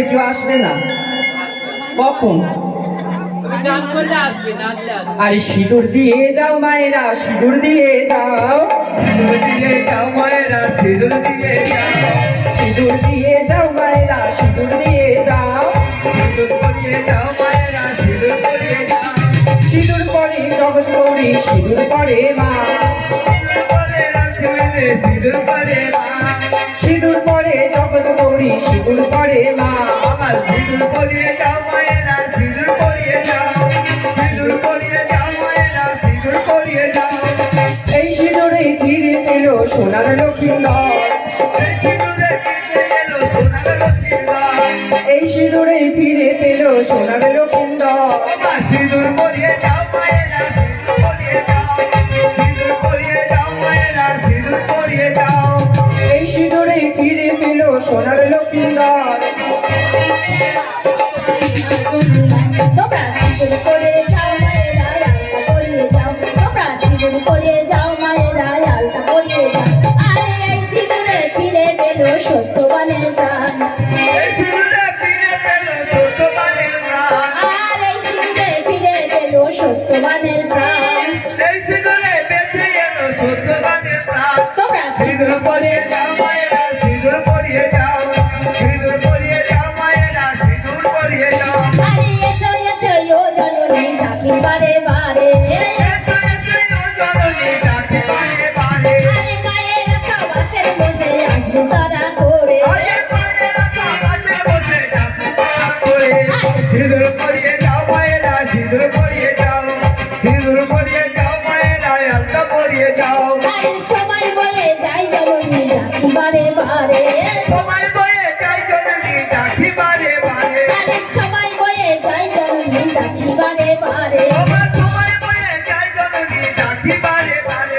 মধ্যে কেউ আসবে না? কখন? আরে সিঁদুর দিয়ে যাও মায়েরা, সিঁদুর দিয়ে যাও। সিঁদুর দিয়ে যাও মায়েরা, সিঁদুর দিয়ে যাও। সিঁদুর দিয়ে যাও মায়েরা, সিঁদুর দিয়ে যাও। সিঁদুর যাও মায়েরা, সিঁদুর যাও। সিঁদুর পরে জগৎ করি সিঁদুর পরে মা। সিঁদুর পরে মা। সিঁদুর পরে জগৎ করি সিঁদুর পরে মা। সোনার লক্ষ্মীন্দর এই সিঁদুরে ফিরে পেল সোনার লক্ষ্মীন্দর সিঁদুর সিঁদুর পরিয়ে যাও মায়েরা সিঁদুর পরিয়ে যাও সিঁদুর পরিয়ে যাও মায়েরা সিঁদুর পরিয়ে যাও আরে এসো এসো ও জননী ডাকি বারে বারে। এসো এসো ও জননী ডাকে বারে বারে। আরে মায়েরা সবাসের মধ্যে আসব তারা করে। আজে মায়েরা কাছে বসে ডাকে তারা করে। সিঁদুর পরিয়ে যাও মায়েরা সিঁদুর পরিয়ে যাও সিঁদুর পরিয়ে যাও মায়েরা আলতা পরিয়ে যাও বারে বারে। সময় বয়ে যাই জননী ডাকি বারে বারে। সময় বয়ে যাই জননী ডাকি বারে বারে। সময় বয়ে যাই জননী ডাকি বারে বারে।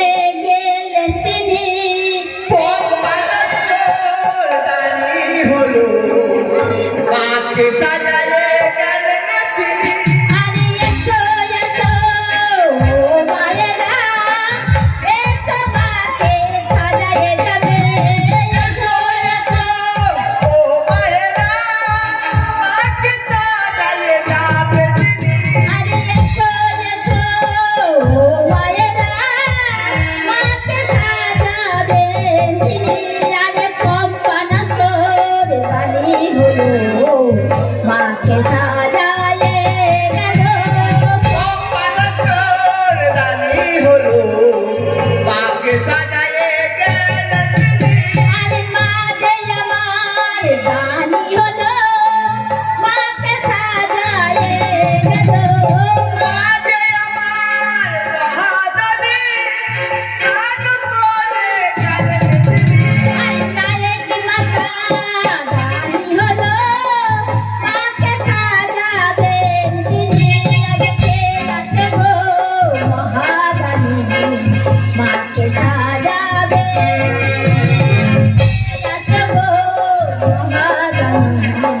মহাদানি মাকে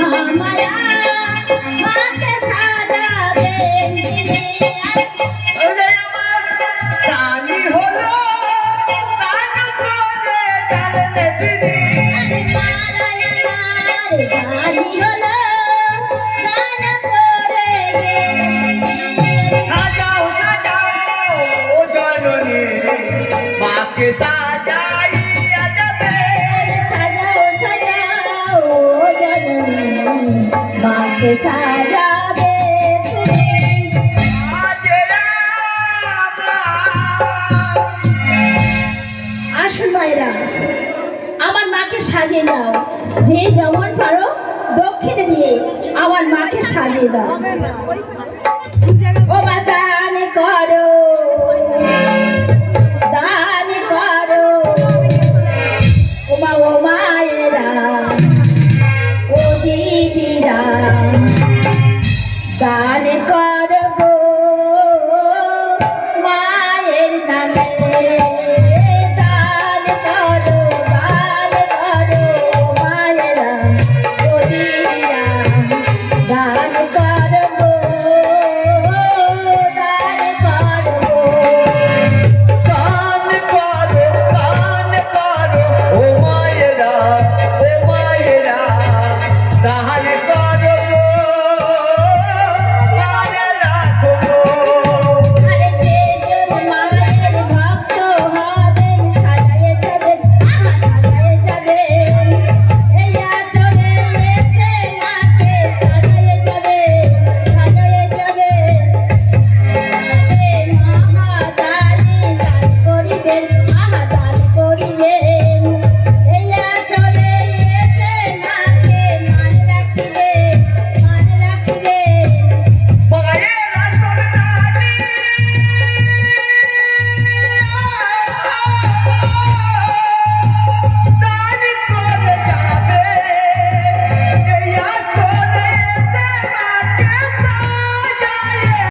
রাধে ভাইরা, আমার মাকে সাজিয়ে দাও। যে যেমন পারো দক্ষিণে দিয়ে আমার মাকে সাজিয়ে দাও। ও মাতা আমি করো। দান করো।